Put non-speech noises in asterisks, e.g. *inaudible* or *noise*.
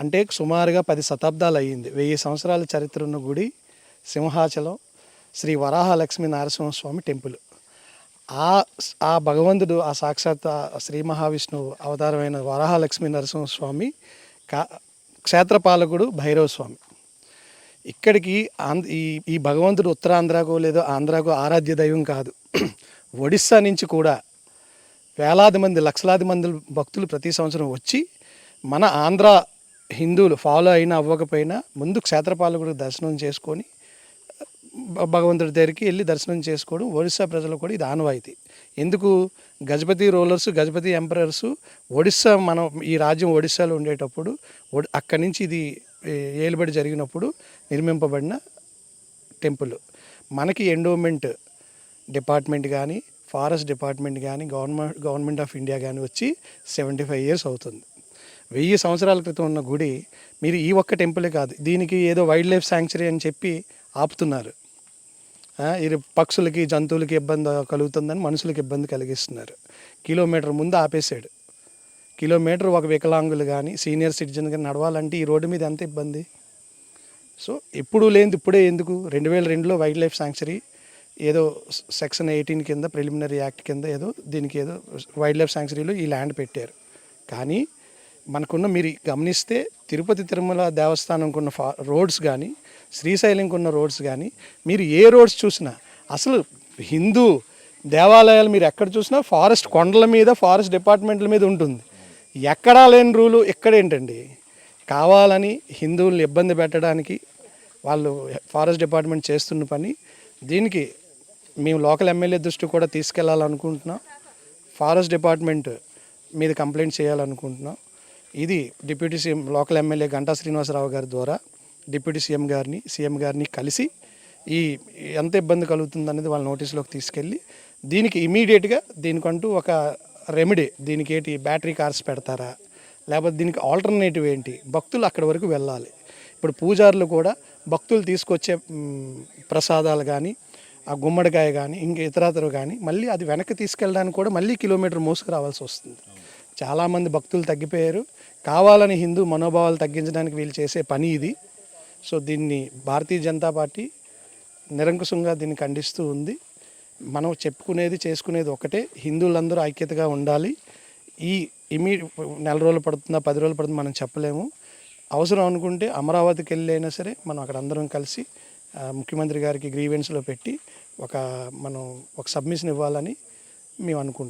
అంటే సుమారుగా పది శతాబ్దాలు అయ్యింది. వెయ్యి సంవత్సరాల చరిత్ర ఉన్న గుడి సింహాచలం శ్రీ వరాహలక్ష్మి నరసింహస్వామి టెంపుల్. ఆ ఆ భగవంతుడు ఆ సాక్షాత్ శ్రీ మహావిష్ణువు అవతారమైన వరాహలక్ష్మి నరసింహస్వామి కా క్షేత్రపాలకుడు భైరవ స్వామి. ఇక్కడికి ఆంధ్ర ఈ ఈ భగవంతుడు ఉత్తరాంధ్రకు లేదో ఆంధ్రాకు ఆరాధ్య దైవం కాదు. *clears throat* ఒడిస్సా నుంచి కూడా వేలాది మంది లక్షలాది మంది భక్తులు ప్రతి సంవత్సరం వచ్చి మన ఆంధ్ర హిందువులు ఫాలో అయినా అవ్వకపోయినా ముందు క్షేత్రపాలకుడు దర్శనం చేసుకొని భగవంతుడి దగ్గరికి వెళ్ళి దర్శనం చేసుకోవడం ఒడిస్సా ప్రజలు కూడా ఇది ఆనవాయితీ. ఎందుకు? గజపతి రోలర్స్ గజపతి ఎంపరర్స్ ఒడిస్సా మనం ఈ రాజ్యం ఒడిస్సాలో ఉండేటప్పుడు ఒడి- అక్కడి నుంచి ఇది ఏలుబడి జరిగినప్పుడు నిర్మింపబడిన టెంపుల్. మనకి ఎండోమెంట్ డిపార్ట్మెంట్ కానీ ఫారెస్ట్ డిపార్ట్మెంట్ కానీ గవర్నమెంట్ గవర్నమెంట్ ఆఫ్ ఇండియా కానీ వచ్చి సెవెంటీ ఫైవ్ ఇయర్స్ అవుతుంది. వెయ్యి సంవత్సరాల క్రితం ఉన్న గుడి మీరు ఈ ఒక్క టెంపులే కాదు దీనికి ఏదో వైల్డ్ లైఫ్ శాంక్చురీ అని చెప్పి ఆపుతున్నారు. ఇది పక్షులకి జంతువులకి ఇబ్బంది కలుగుతుందని మనుషులకి ఇబ్బంది కలిగిస్తున్నారు. కిలోమీటర్ ముందు ఆపేశాడు. కిలోమీటర్ ఒక వికలాంగులు కానీ సీనియర్ సిటిజన్ కానీ నడవాలంటే ఈ రోడ్డు మీద ఎంత ఇబ్బంది? సో ఎప్పుడు లేనిది ఇప్పుడే ఎందుకు? రెండు వేల రెండులో వైల్డ్ లైఫ్ శాంక్చురీ ఏదో సెక్షన్ ఎయిటీన్ కింద ప్రిలిమినరీ యాక్ట్ కింద ఏదో దీనికి ఏదో వైల్డ్ లైఫ్ శాంక్చురీలో ఈ ల్యాండ్ పెట్టారు. కానీ మనకున్న మీరు గమనిస్తే తిరుపతి తిరుమల దేవస్థానంకు ఉన్న ఫా రోడ్స్ కానీ శ్రీశైలంకి ఉన్న రోడ్స్ కానీ మీరు ఏ రోడ్స్ చూసినా అసలు హిందూ దేవాలయాలు మీరు ఎక్కడ చూసినా ఫారెస్ట్ కొండల మీద ఫారెస్ట్ డిపార్ట్మెంట్ల మీద ఉంటుంది. ఎక్కడా లేని రూలు ఎక్కడేంటండి కావాలని హిందువుల్ని ఇబ్బంది పెట్టడానికి వాళ్ళు ఫారెస్ట్ డిపార్ట్మెంట్ చేస్తున్న పని. దీనికి మేము లోకల్ ఎమ్మెల్యే దృష్టి కూడా తీసుకెళ్ళాలనుకుంటున్నాం ఫారెస్ట్ డిపార్ట్మెంట్ మీద కంప్లైంట్ చేయాలనుకుంటున్నాం. ఇది deputy CM local MLA Ganta Srinivasa Rao గారి ద్వారా డిప్యూటీ సీఎం గారిని సీఎం గారిని కలిసి ఈ ఎంత ఇబ్బంది కలుగుతుంది అనేది వాళ్ళ నోటీసులోకి తీసుకెళ్ళి దీనికి ఇమీడియట్గా దీనికంటూ ఒక రెమెడీ దీనికి ఏంటి బ్యాటరీ కార్స్ పెడతారా? లేకపోతే దీనికి ఆల్టర్నేటివ్ ఏంటి? భక్తులు అక్కడి వరకు వెళ్ళాలి. ఇప్పుడు పూజారులు కూడా భక్తులు తీసుకొచ్చే ప్రసాదాలు కానీ ఆ గుమ్మడికాయ కానీ ఇంక ఇతరాతరు కానీ మళ్ళీ అది వెనక్కి తీసుకెళ్ళడానికి కూడా మళ్ళీ కిలోమీటర్ మోసుకు రావాల్సి వస్తుంది. చాలామంది భక్తులు తగ్గిపోయారు. కావాలని హిందూ మనోభావాలు తగ్గించడానికి వీళ్ళు చేసే పని ఇది. సో దీన్ని భారతీయ జనతా పార్టీ నిరంకుశంగా దీన్ని ఖండిస్తూ ఉంది. మనం చెప్పుకునేది చేసుకునేది ఒకటే. హిందువులందరూ ఐక్యతగా ఉండాలి. ఈ ఇమీ నెల రోజులు పడుతుందా పది రోజులు పడుతుందా మనం చెప్పలేము. అవసరం అనుకుంటే అమరావతికి వెళ్ళి అయినా సరే మనం అక్కడ అందరం కలిసి ముఖ్యమంత్రి గారికి గ్రీవెన్స్లో పెట్టి ఒక మనం ఒక సబ్మిషన్ ఇవ్వాలని మేము అనుకుంటున్నాం.